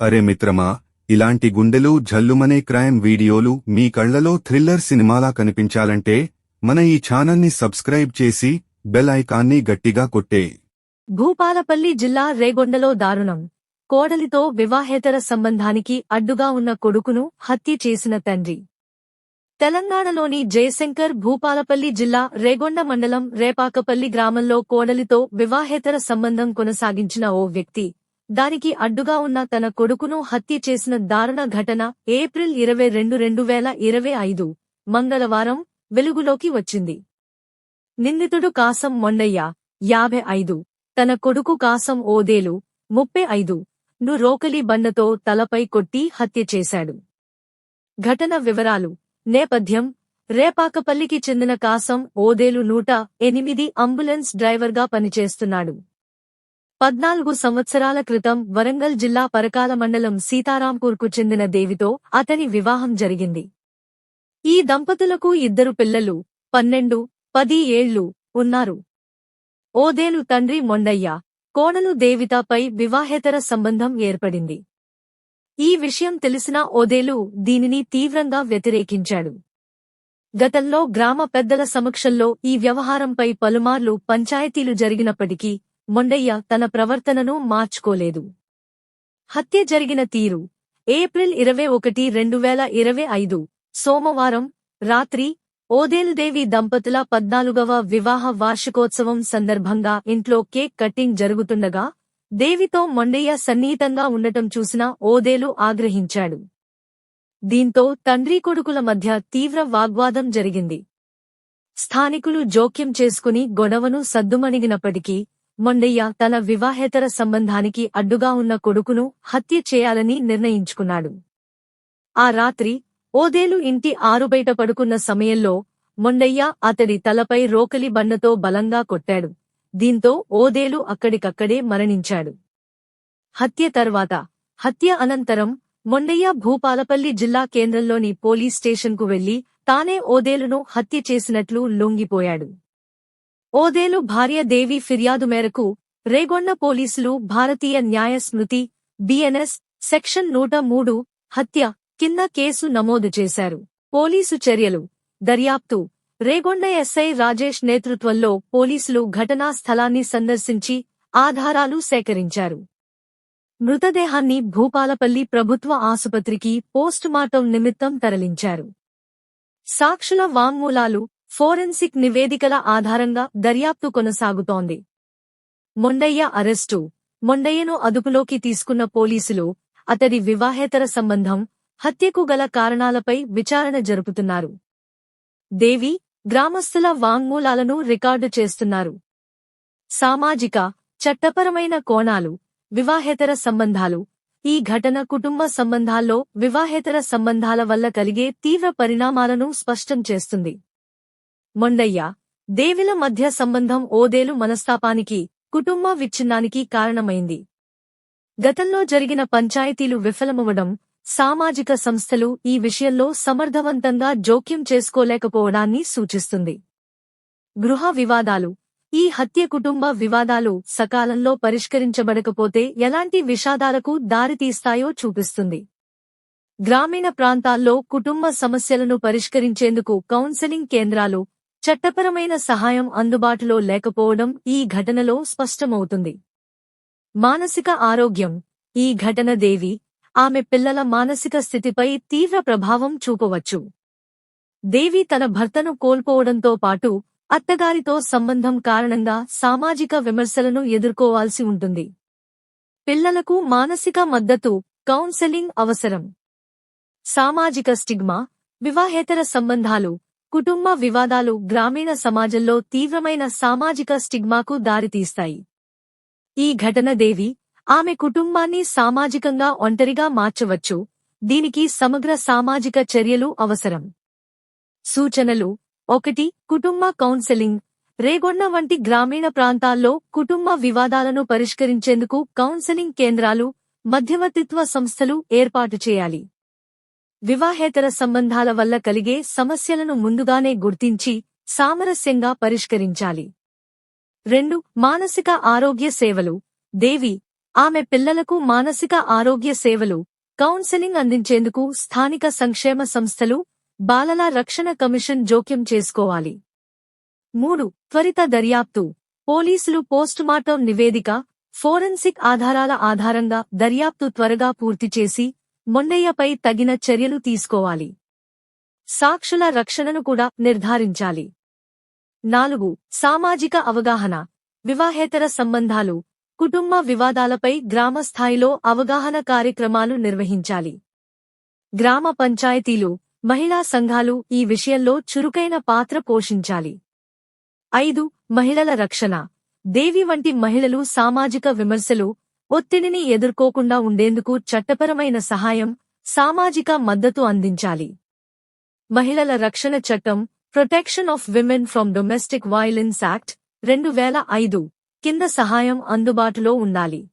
అరే మిత్రమా ఇలాంటి గుండెలు జల్లుమనే క్రైమ్ వీడియోలు మీ కళ్ళలో థ్రిల్లర్ సినిమాలా కనిపించాలంటే మన ఈ ఛానల్ని సబ్స్క్రైబ్ చేసి బెల్ ఐకాన్ని గట్టిగా కొట్టే. భూపాలపల్లి జిల్లా రేగొండలో దారుణం. కోడలితో వివాహేతర సంబంధానికి అడ్డుగా ఉన్న కొడుకును హత్య చేసిన తండ్రి. తెలంగాణలోని జయశంకర్ భూపాలపల్లి జిల్లా రేగొండ మండలం రేపాకపల్లి గ్రామంలో కోడలితో వివాహేతర సంబంధం కొనసాగించిన ఓ వ్యక్తి దానికి అడ్డుగా ఉన్న తన కొడుకును హత్య చేసిన దారుణ ఘటన ఏప్రిల్ ఇరవై రెండు రెండు వేల ఇరవై ఐదు మంగళవారం వెలుగులోకి వచ్చింది. నిందితుడు కాసం మొండయ్య యాభై ఐదు తన కొడుకు కాసం ఓదేలు ముప్పై ఐదు ను రోకలి బండతో తలపై కొట్టి హత్య చేశాడు. ఘటన వివరాలు నేపథ్యం రేపాకపల్లికి చెందిన కాసం ఓదేలు నూట ఎనిమిది అంబులెన్స్ డ్రైవర్గా పనిచేస్తున్నాడు. పద్నాలుగు సంవత్సరాల క్రితం వరంగల్ జిల్లా పరకాల మండలం సీతారాంపూర్కు చెందిన దేవితో అతని వివాహం జరిగింది. ఈ దంపతులకు ఇద్దరు పిల్లలు పన్నెండు పది ఏళ్ళు ఉన్నారు. ఓదేలు తండ్రి మొండయ్య కోణలు దేవితపై వివాహేతర సంబంధం ఏర్పడింది. ఈ విషయం తెలిసిన ఓదేలు దీనిని తీవ్రంగా వ్యతిరేకించాడు. గతంలో గ్రామ పెద్దల సమక్షంలో ఈ వ్యవహారంపై పలుమార్లు పంచాయతీలు జరిగినప్పటికీ మొండయ్య తన ప్రవర్తనను మార్చుకోలేదు. హత్య జరిగిన తీరు. ఏప్రిల్ ఇరవై ఒకటి రెండు వేల ఇరవై ఐదు. సోమవారం రాత్రి ఓదేలుదేవి దంపతుల పద్నాలుగవ వివాహ వార్షికోత్సవం సందర్భంగా ఇంట్లో కేక్ కటింగ్ జరుగుతుండగా దేవితో మొండయ్య సన్నిహితంగా ఉండటం చూసిన ఓదేలు ఆగ్రహించాడు. దీంతో తండ్రి కొడుకుల మధ్య తీవ్ర వాగ్వాదం జరిగింది. స్థానికులు జోక్యం చేసుకుని గొడవను సద్దుమణిగినప్పటికీ మొండయ్య తన వివాహేతర సంబంధానికి అడ్డుగా ఉన్న కొడుకును హత్య చేయాలని నిర్ణయించుకున్నాడు. ఆ రాత్రి ఓదేలు ఇంటి ఆరుబయట పడుకున్న సమయంలో మొండయ్య అతడి తలపై రోకలి బండతో బలంగా కొట్టాడు. దీంతో ఓదేలు అక్కడికక్కడే మరణించాడు. హత్య తర్వాత హత్య అనంతరం మొండయ్య భూపాలపల్లి జిల్లా కేంద్రంలోని పోలీస్ స్టేషన్కు వెళ్ళి తానే ఓదేలును హత్య చేసినట్లు లొంగిపోయాడు. ఓదేలు భార్య దేవి ఫిర్యాదు మేరకు రేగొండ పోలీసులు భారతీయ న్యాయ స్మృతి బిఎన్ఎస్ సెక్షన్ నూట మూడు హత్య కింద కేసు నమోదు చేశారు. పోలీసు చర్యలు. దర్యాప్తు. రేగొండ ఎస్ఐ రాజేష్ నేతృత్వంలో పోలీసులు ఘటనా స్థలాన్ని సందర్శించి ఆధారాలు సేకరించారు. మృతదేహాన్ని భూపాలపల్లి ప్రభుత్వ ఆసుపత్రికి పోస్టుమార్టం నిమిత్తం తరలించారు. సాక్షుల వాంగ్మూలాలు ఫోరెన్సిక్ నివేదికల ఆధారంగా దర్యాప్తు కొనసాగుతోంది. మొండయ్య అరెస్టు. మొండయ్యను అదుపులోకి తీసుకున్న పోలీసులు అతడి వివాహేతర సంబంధం హత్యకు గల కారణాలపై విచారణ జరుపుతున్నారు. దేవి గ్రామస్తుల వాంగ్మూలాలను రికార్డు చేస్తున్నారు. సామాజిక చట్టపరమైన కోణాలు వివాహేతర సంబంధాలు. ఈ ఘటన కుటుంబ సంబంధాల్లో వివాహేతర సంబంధాల వల్ల కలిగే తీవ్ర పరిణామాలను స్పష్టం చేస్తుంది. మొండయ్య దేవిల మధ్య సంబంధం ఓదేలు మనస్తాపానికి కుటుంబ విచ్ఛిన్నానికి కారణమైంది. గతంలో జరిగిన పంచాయతీలు విఫలమవ్వడం సామాజిక సంస్థలు ఈ విషయంలో సమర్థవంతంగా జోక్యం చేసుకోలేకపోవడాన్ని సూచిస్తుంది. గృహ వివాదాలు ఈ హత్య కుటుంబ వివాదాలు సకాలంలో పరిష్కరించబడకపోతే ఎలాంటి విషాదాలకు దారితీస్తాయో చూపిస్తుంది. గ్రామీణ ప్రాంతాల్లో కుటుంబ సమస్యలను పరిష్కరించేందుకు కౌన్సెలింగ్ కేంద్రాలు చట్టపరమైన సహాయం అందుబాటులో లేకపోవడం ఈ ఘటనలో స్పష్టమవుతుంది. మానసిక ఆరోగ్యం. ఈ ఘటన దేవి ఆమె పిల్లల మానసిక స్థితిపై తీవ్ర ప్రభావం చూపవచ్చు. దేవి తన భర్తను కోల్పోవడంతో పాటు అత్తగారితో సంబంధం కారణంగా సామాజిక విమర్శలను ఎదుర్కోవాల్సి ఉంటుంది. పిల్లలకు మానసిక మద్దతు కౌన్సెలింగ్ అవసరం. సామాజిక స్టిగ్మా వివాహేతర సంబంధాలు కుటుంబ వివాదాలు గ్రామీణ సమాజంలో తీవ్రమైన సామాజిక స్టిగ్మాకు దారితీస్తాయి. ఈ ఘటన దేవి ఆమె కుటుంబాన్ని సామాజికంగా ఒంటరిగా మార్చవచ్చు. దీనికి సమగ్ర సామాజిక చర్యలు అవసరం. సూచనలు ఒకటి కుటుంబ కౌన్సెలింగ్. రేగొండ వంటి గ్రామీణ ప్రాంతాల్లో కుటుంబ వివాదాలను పరిష్కరించేందుకు కౌన్సెలింగ్ కేంద్రాలు మధ్యవర్తిత్వ సంస్థలు ఏర్పాటు చేయాలి. వివాహేతర సంబంధాల వల్ల కలిగే సమస్యలను ముందుగానే గుర్తించి సామరస్యంగా పరిష్కరించాలి. రెండు మానసిక ఆరోగ్య సేవలు. దేవి ఆమె పిల్లలకు మానసిక ఆరోగ్య సేవలు కౌన్సెలింగ్ అందించేందుకు స్థానిక సంక్షేమ సంస్థలు బాలల రక్షణ కమిషన్ జోక్యం చేసుకోవాలి. మూడు త్వరిత దర్యాప్తు. పోలీసులు పోస్టుమార్టం నివేదిక ఫోరెన్సిక్ ఆధారాల ఆధారంగా దర్యాప్తు త్వరగా పూర్తి చేసి మొండయ్యపై తగిన చర్యలు తీసుకోవాలి. సాక్షుల రక్షణను కూడా నిర్ధారించాలి. నాలుగు సామాజిక అవగాహన వివాహేతర సంబంధాలు కుటుంబ వివాదాలపై గ్రామ స్థాయిలో అవగాహన కార్యక్రమాలు నిర్వహించాలి. గ్రామ పంచాయతీలు మహిళా సంఘాలు ఈ విషయంలో చురుకైన పాత్ర పోషించాలి. ఐదు మహిళల రక్షణ దేవి వంటి మహిళలు సామాజిక విమర్శలు ఒత్తిడిని ఎదుర్కోకుండా ఉండేందుకు చట్టపరమైన సహాయం సామాజిక మద్దతు అందించాలి. మహిళల రక్షణ చట్టం protection of women from domestic violence act రెండు వేల ఐదు. కింద సహాయం అందుబాటులో ఉండాలి.